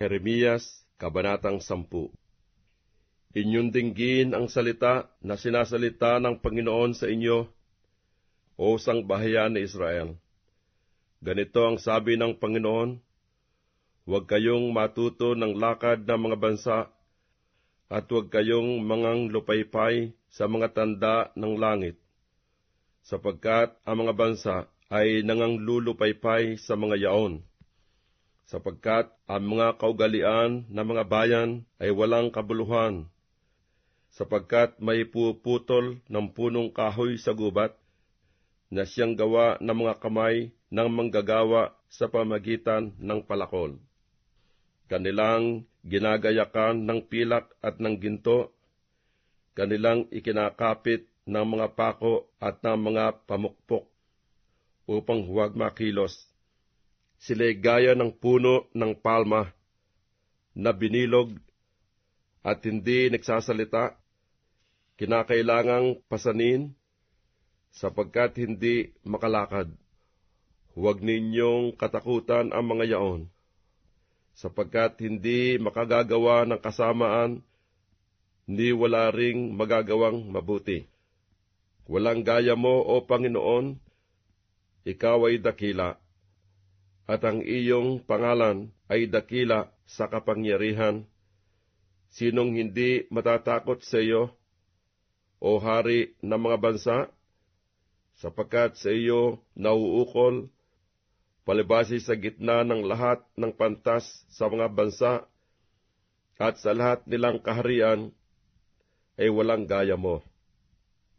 Jeremias, Kabanatang 10 Inyong dinggin ang salita na sinasalita ng Panginoon sa inyo, o sangbahayan ni Israel. Ganito ang sabi ng Panginoon, Huwag kayong matuto ng lakad ng mga bansa, at huwag kayong mangang lupaypay sa mga tanda ng langit, sapagkat ang mga bansa ay nanganglulupaypay sa mga yaon, sapagkat ang mga kaugalian ng mga bayan ay walang kabuluhan, sapagkat may puputol ng punong kahoy sa gubat, na siyang gawa ng mga kamay ng manggagawa sa pamagitan ng palakol. Kanilang ginagayakan ng pilak at ng ginto, kanilang ikinakapit ng mga pako at ng mga pamukpok upang huwag makilos. Sila'y gaya ng puno ng palma na binilog at hindi nagsasalita, kinakailangang pasanin sapagkat hindi makalakad. Huwag ninyong katakutan ang mga yaon, sapagkat hindi makagagawa ng kasamaan, ni wala ring magagawang mabuti. Walang gaya mo, O Panginoon, ikaw ay dakila, at ang iyong pangalan ay dakila sa kapangyarihan. Sinong hindi matatakot sa iyo, O Hari ng mga bansa? sapagkat sa iyo nauukol, palibasi sa gitna ng lahat ng pantas sa mga bansa, at sa lahat nilang kaharian, ay walang gaya mo.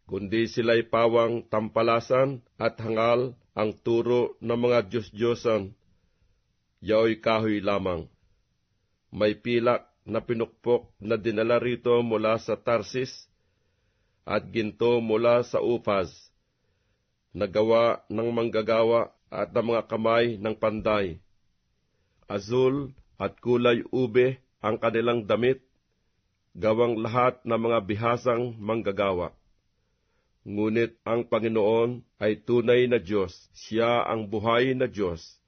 Kundi sila'y pawang tampalasan at hangal ang turo ng mga Diyos-Diyosan, yao'y kahoy lamang. May pilak na pinukpok na dinala rito mula sa Tarsis, at ginto mula sa Upas, nagawa ng manggagawa at ng mga kamay ng panday. Azul at kulay ube ang kanilang damit, gawang lahat ng mga bihasang manggagawa. Ngunit ang Panginoon ay tunay na Diyos, siya ang buhay na Diyos,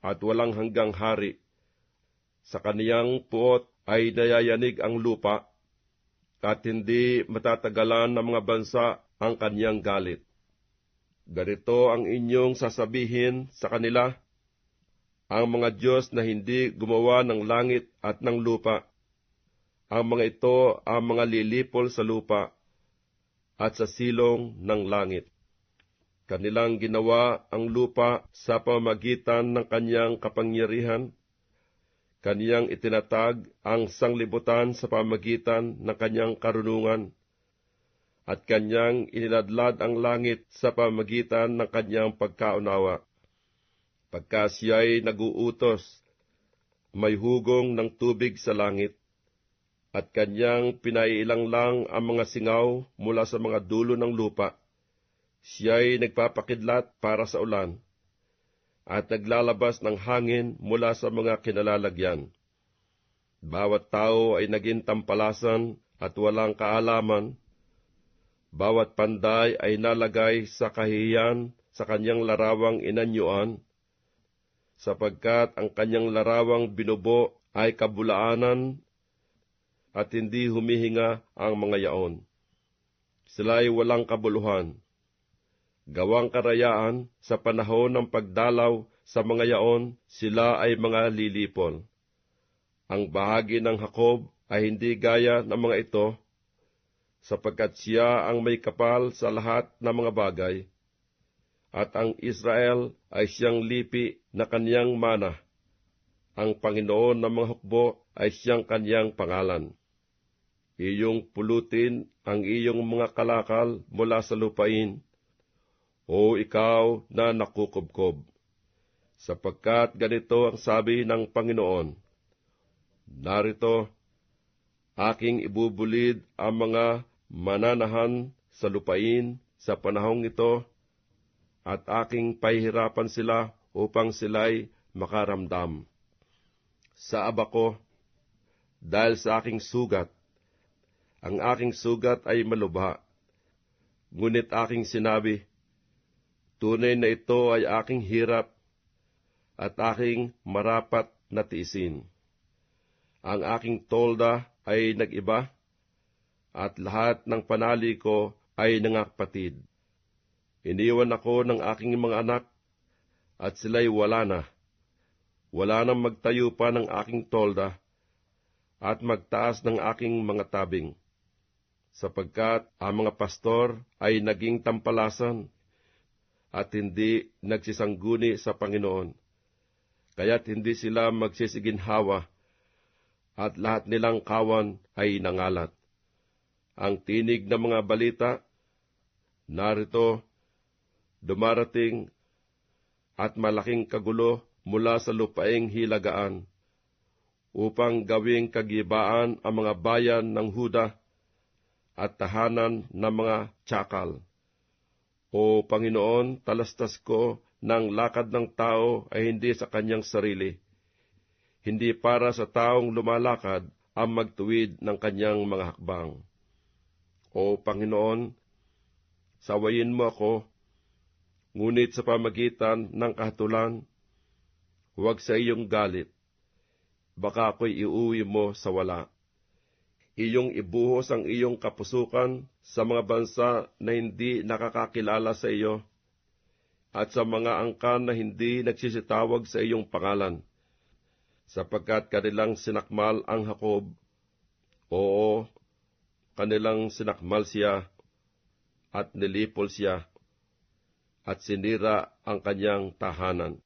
at walang hanggang hari. Sa kaniyang puot ay nayayanig ang lupa, at hindi matatagalan ng mga bansa ang kaniyang galit. Ganito ang inyong sasabihin sa kanila, ang mga Diyos na hindi gumawa ng langit at ng lupa. Ang mga ito ang mga lilipol sa lupa at sa silong ng langit. Kanilang ginawa ang lupa sa pamagitan ng kanyang kapangyarihan. Kaniyang itinatag ang sanglibutan sa pamagitan ng kanyang karunungan at kanyang iniladlad ang langit sa pamagitan ng kanyang pagkaunawa. Pagka siya'y naguutos, may hugong ng tubig sa langit, at kanyang pinailang lang ang mga singaw mula sa mga dulo ng lupa. Siya'y nagpapakidlat para sa ulan, at naglalabas ng hangin mula sa mga kinalalagyan. Bawat tao ay naging tampalasan at walang kaalaman, bawat panday ay nalagay sa kahiyan sa kanyang larawang inanyuan, sapagkat ang kanyang larawang binubo ay kabulaanan at hindi humihinga ang mga yaon. Sila'y walang kabuluhan. Gawang karayaan sa panahon ng pagdalaw sa mga yaon, sila ay mga lilipol. Ang bahagi ng Hakob ay hindi gaya ng mga ito, sapagkat siya ang may kapal sa lahat ng mga bagay, at ang Israel ay siyang lipi na kaniyang mana. Ang Panginoon ng mga hukbo ay siyang kaniyang pangalan. Iyong pulutin ang iyong mga kalakal mula sa lupain, o ikaw na nakukubkob. Sapagkat ganito ang sabi ng Panginoon, Narito, aking ibubulid ang mga mananahan sa lupain sa panahong ito, at aking pahihirapan sila upang sila'y makaramdam. Sa aba ko, dahil sa aking sugat, ang aking sugat ay malubha. Ngunit aking sinabi, tunay na ito ay aking hirap at aking marapat na tiisin. ang aking tolda ay nag-iba, at lahat ng panali ko ay nangakpatid. Iniwan ako ng aking mga anak, at sila'y wala na. Wala nang magtayo pa ng aking tolda, at magtaas ng aking mga tabing, sapagkat ang mga pastor ay naging tampalasan, at hindi nagsisangguni sa Panginoon. Kaya't hindi sila magsisiginhawa, at lahat nilang kawan ay nangalat. Ang tinig ng mga balita, narito, dumarating, at malaking kagulo mula sa lupaing hilagaan, upang gawing kagibaan ang mga bayan ng Huda at tahanan ng mga tsakal. O Panginoon, talastas ko ng lakad ng tao ay hindi sa kanyang sarili, hindi para sa taong lumalakad ang magtuwid ng kanyang mga hakbang. O Panginoon, sawayin mo ako, ngunit sa pamagitan ng kahatulan, huwag sa iyong galit, baka ako'y iuwi mo sa wala. Iyong ibuhos ang iyong kapusukan sa mga bansa na hindi nakakakilala sa iyo, at sa mga angkan na hindi nagsisitawag sa iyong pangalan, sapagkat kanilang sinakmal ang Hakob, oo, kanilang sinakmal siya, at nilipol siya, at sinira ang kanyang tahanan.